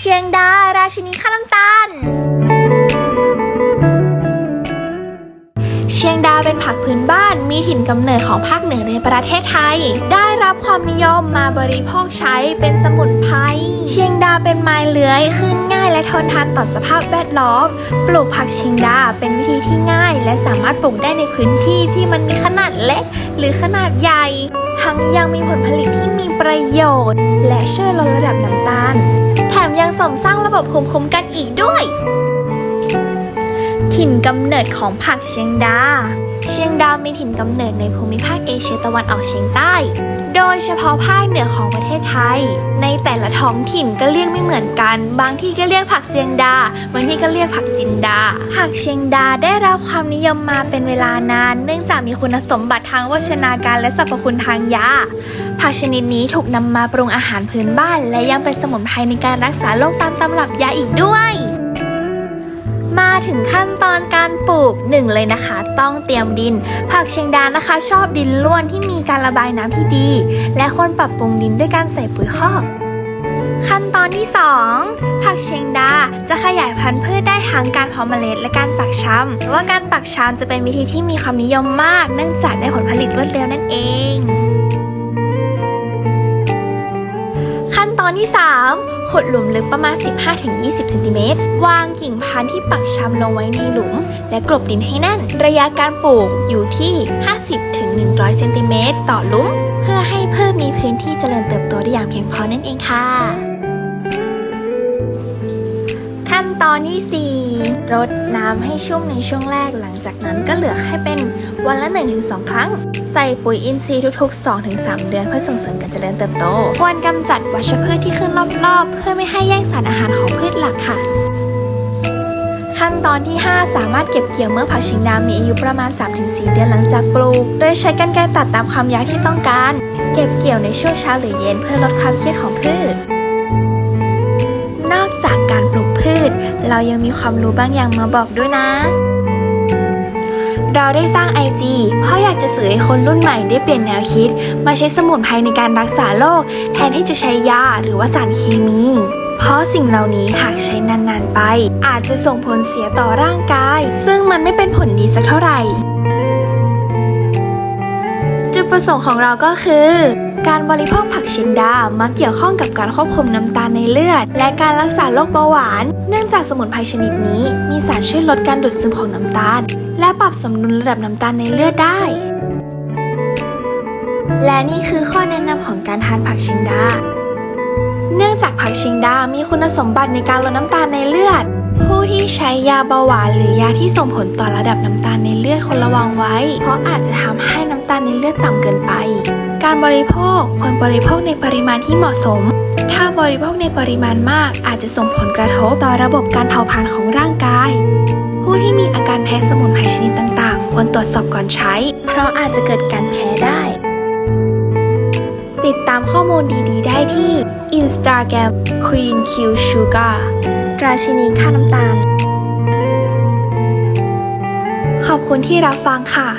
เชียงดา ราชินีข้าวน้ำตาล เชียงดาเป็นผักพื้นบ้านมีถิ่นกำเนิดของภาคเหนือในประเทศไทย ได้รับความนิยมมาบริโภคใช้เป็นสมุนไพร เชียงดาเป็นไม้เลื้อยขึ้นง่ายและทนทานต่อสภาพแวดล้อม ปลูกผักเชียงดาเป็นวิธีที่ง่าย และสามารถปลูกได้ในพื้นที่ที่มันมีขนาดเล็กหรือขนาดใหญ่ ทั้งยังมีผลผลิตที่มีประโยชน์ และช่วยลดระดับน้ำตาล ยังเสริมสร้างระบบภูมิคุ้มกันอีกด้วย ถิ่นกำเนิดของผักเชียงดา เชียงดามีถิ่นกำเนิดในภูมิภาคเอเชียตะวันออกเฉียงใต้ โดยเฉพาะภาคเหนือของประเทศไทย ในแต่ละท้องถิ่นก็เรียกไม่เหมือนกัน บางที่ก็เรียกผักเชียงดา บางที่ก็เรียกผักจินดา ผักเชียงดาได้รับความนิยมมาเป็นเวลานาน เนื่องจากมีคุณสมบัติทางโภชนาการและสรรพคุณทางยา ผักชนิดนี้ถูกนำมาปรุงอาหารพื้นบ้าน และยังเป็นสมุนไพรในการรักษาโรคตามตำรับยาอีกด้วย มาถึงขั้นตอนการปลูกหนึ่งเลยนะคะ ต้องเตรียมดิน ผักเชียงดานะคะ ชอบดินร่วนที่มีการระบายน้ำที่ดี และควรปรับปรุงดินด้วยการใส่ปุ๋ยคอกขั้นตอนที่ 2 ผักเชียงดาจะขยายพันธุ์พืชได้ทั้งการเพาะเมล็ดและการปักชำแต่ว่าการปักชำจะเป็นวิธีที่มีความนิยมมาก เนื่องจากได้ผลผลิตรวดเร็วนั่นเอง ขั้นตอนที่ 3 ขุดหลุมลึกประมาณ 15-20เซนติเมตรวางกิ่งพันธุ์ที่ปักชำลงไว้ในหลุม และกลบดินให้แน่น ระยะการปลูกอยู่ที่ 50-100เซนติเมตรต่อหลุม เพื่อให้พืชมีพื้นที่เจริญเติบโตได้อย่างเพียงพอนั่นเองค่ะ ตอนที่ 4 รดน้ำให้ชุ่มในช่วงแรกหลังจากนั้นก็เหลือให้เป็นวันละ 1-2 ครั้ง ใส่ปุ๋ยอินทรีย์ทุกๆ 2-3 เดือนเพื่อส่งเสริมการเจริญเติบโต ควรกำจัดวัชพืชที่ขึ้นรอบๆ เพื่อไม่ให้แย่งสารอาหารของพืชหลักค่ะขั้นตอนที่ 5 สามารถเก็บเกี่ยวเมื่อผักชิงดามีอายุประมาณ 3-4 เดือนหลังจากปลูก โดยใช้กรรไกรตัดตามความยาวที่ต้องการ เก็บเกี่ยวในช่วงเช้าหรือเย็นเพื่อลดความเครียดของพืช นอกจากการ ปลูกพืชเรายังมีความรู้บางอย่างมาบอกด้วยนะ เราได้สร้าง IG เพราะอยากจะสื่อให้คนรุ่นใหม่ได้เปลี่ยนแนวคิด มาใช้สมุนไพรในการรักษาโรคแทนที่จะใช้ยาหรือว่าสารเคมี เพราะสิ่งเหล่านี้หากใช้นานๆไป อาจจะส่งผลเสียต่อร่างกาย ซึ่งมันไม่เป็นผลดีสักเท่าไหร่ ประสงค์ของเราก็คือ การบริโภคผักชินดามักเกี่ยวข้องกับการควบคุมน้ำตาลในเลือด และการรักษาโรคเบาหวาน เนื่องจากสมุนไพรชนิดนี้ มีสารช่วยลดการดูดซึมของน้ำตาล และปรับสมดุลระดับน้ำตาลในเลือดได้ และนี่คือข้อแนะนำของการทานผักชินดา ผักชิงดา มีคุณสมบัติในการลดน้ำตาลในเลือด ผู้ที่ใช้ยาเบาหวานหรือยาที่ส่งผลต่อระดับน้ำตาลในเลือดควรระวังไว้ เพราะอาจจะทำให้น้ำตาลในเลือดต่ำเกินไป การบริโภคควรบริโภคในปริมาณที่เหมาะสม ถ้าบริโภคในปริมาณมากอาจจะส่งผลกระทบต่อระบบการเผาผลาญของร่างกาย ผู้ที่มีอาการแพ้สมุนไพรชนิดต่างๆ ควรตรวจสอบก่อนใช้ เพราะอาจจะเกิดการแพ้ได้ามข้อมูลดีๆ ได้ที่ Instagram Queen Q Sugar ราชินีค่าน้ำตาล ขอบคุณที่รับฟังค่ะ